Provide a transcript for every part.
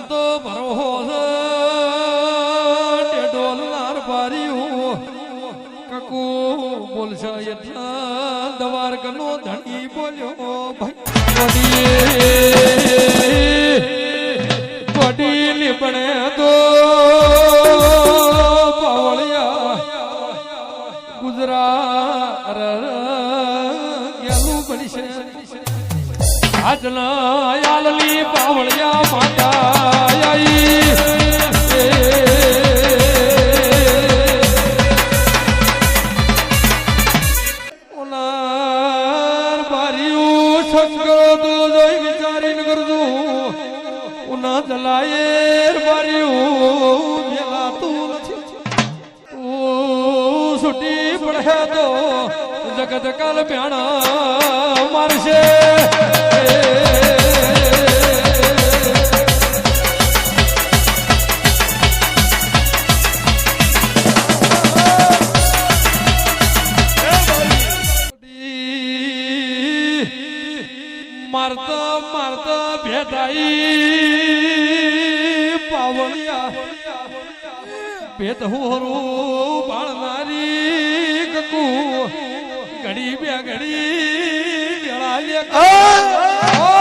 ધંધો ભરવો છે ડોલનાર પારી કકુ બોલશે એટલા દવાર ગનો ધણી બોલ્યો, ભાઈ પડી લીપણે તો પાવળિયા ગુજરાત ગેલું આજના યાલલી પાવળિયા પડે તો જગત કાલ પ્યાણા મારશે. મારતા મારતા ભેદાઈ પાવળિયા. ભેદ હોરું બાળનારી. કકુ ઘડી બે ઘડી વેળા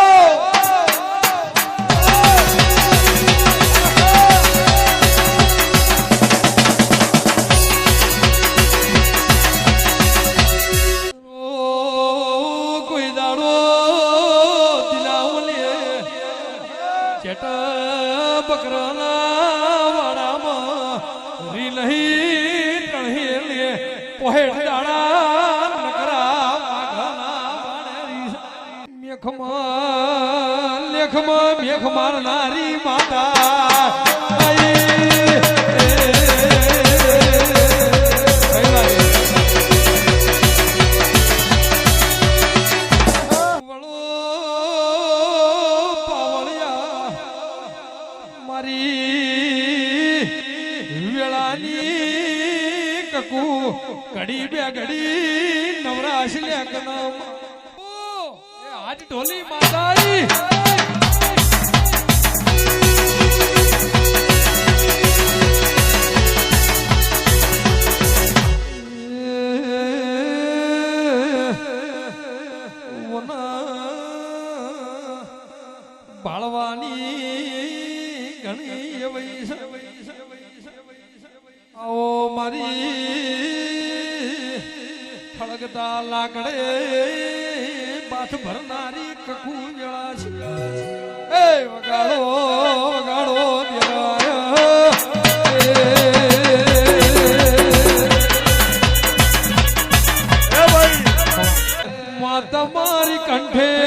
લેખમાં મેખ મારનારી માતા. ઘડી બે ઘડી નવરાશ લે કનમ ઢોલી માતાઈ વના બાળવાની ઘણી. આવો મારી ફળગતા લાકડે બાથ ભરનારી કકુ વેળા છે. એ વગાડો વગાડો માતા મારી તમારી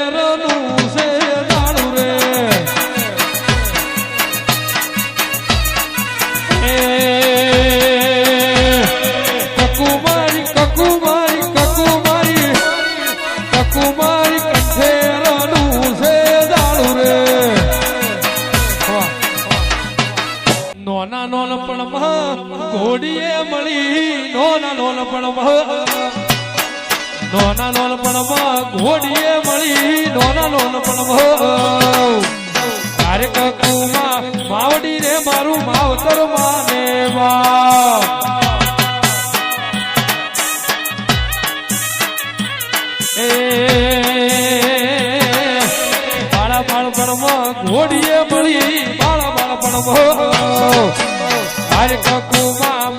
નોના ઘોડીએ મળી નોના નોનપણમાં નોના નોનપણમાં ઘોડીએ મળી નોના નોનપણમાં તારે કકુમાં માવડી રે મારું માવતર માને વા. ઘોડીએ તારે કકુમાં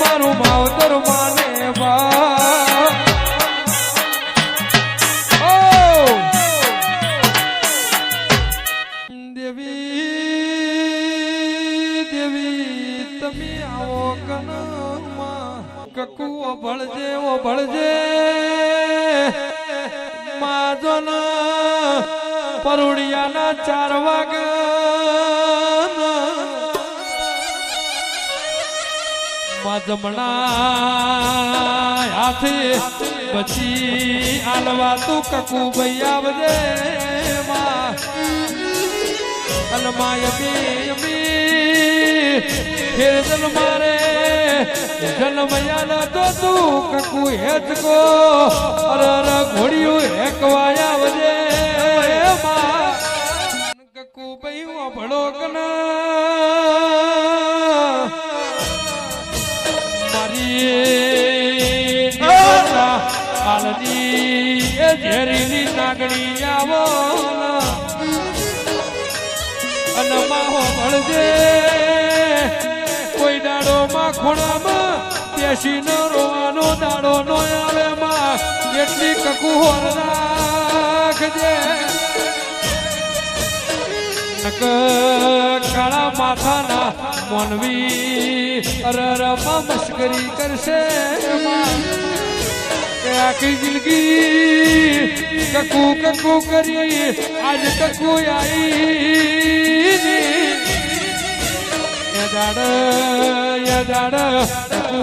મારું માવતર માને વા દેવી દેવી, તમે આવો કનમાં કકુ ભળજે, ઓ ભળજે. માજન પરુડિયાના ચાર વાગ્યા જમણા હાથે પછી આલવા તું કકુ આવજે માં. અલમાય બે અમી ફેર જલ મારે જન્મયા ન તો કકુ હેચકો અર અર, ઘોડિયું હેકવાયા વજે કકુ ભાઈ ભળો કના નાગણી આવો અને માહો મળજે કોઈ દાડો માં ખૂણામાં ન રોવાનો દાડો નો આવે માં એટલી કકુહોર રાખજે કાળા માથાના મોનવી અરરમાં મશ્કરી કરશે માં આખી જિંદગી કકુ કકુ કરી આજ કકુ યદાડ કકુ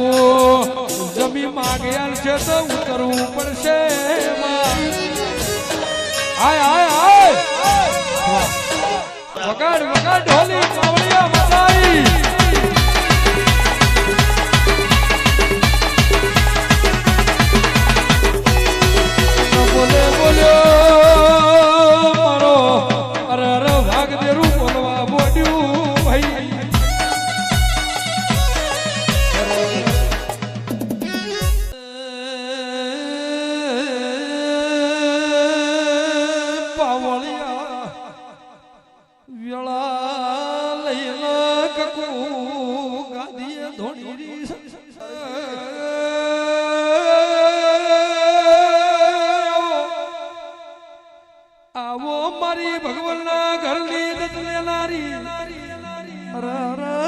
જમી માગ્યા છે તો ઉતરવું પડશે વગાડ વગાડ, ઢોલી અરે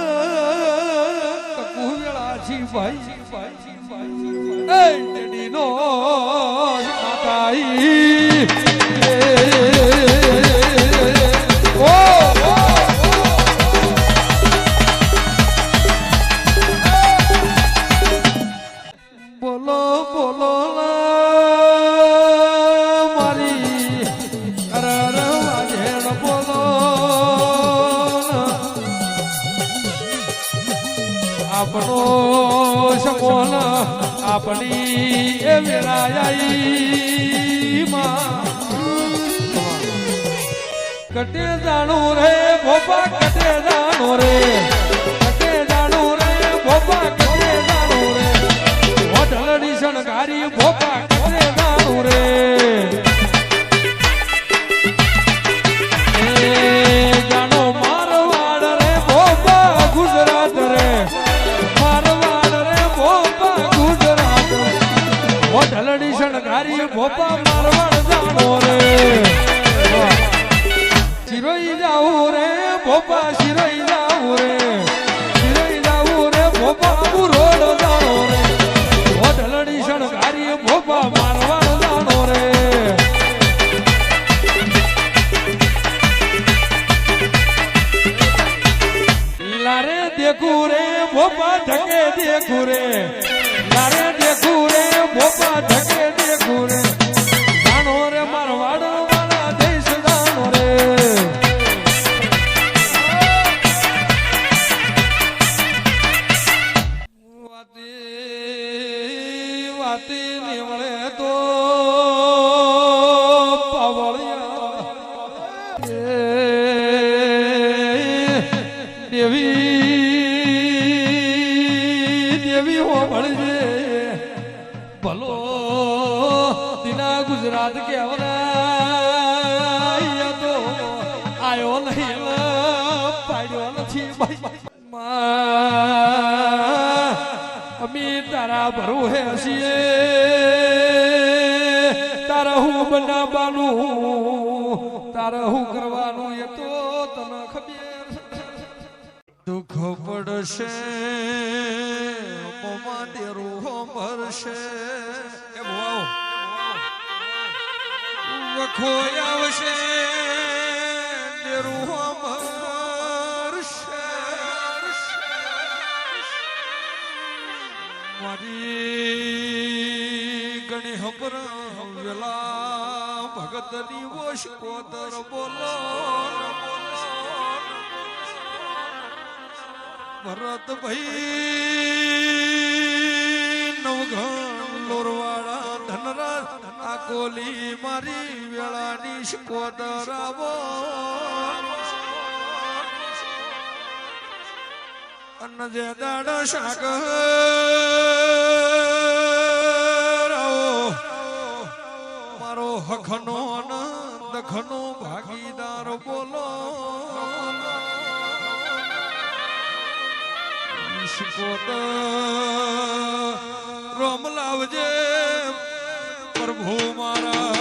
ભાઈ ભાઈ ભાઈ છી ભાઈ એ ડેડીનો આપણી એ વેળાઈ કટે જાણું રે ભોપા કટે જાણું રે કટે જાણું રે ભોપા કટે જાણું રે હોટલડી શણગારી ભોપા કટે જાણું રે ભોપા મારવાડ જાણો રે. શિરોઈ જાવું રે, ભોપા શિરોઈ જાવું રે. શિરોઈ જાવું રે ભોપા આબુ રોડ જાણો રે. હોટલડી શણગારી ભોપા મારવાડ દેખું રે. તારા ભરું હે હસીએ. તારા હું બનાવવાનું તારા હું કરવાનું એ તો તને ખબર દુઃખ પડશે ભરશે એ ભવાઓ વખો આવશે. મારી ગણી હબર વેલા ભગતની વોશ કોતર બોલો ભરત ભાઈ નવઘણ લોરવાળા ધનરાજ આ કોલી મારી વેળાની શકોદર આવો અન્ન જે દાડ શાક. ખનો ભાગીદાર બોલો. રોમ લાવજે પ્રભુ મારા.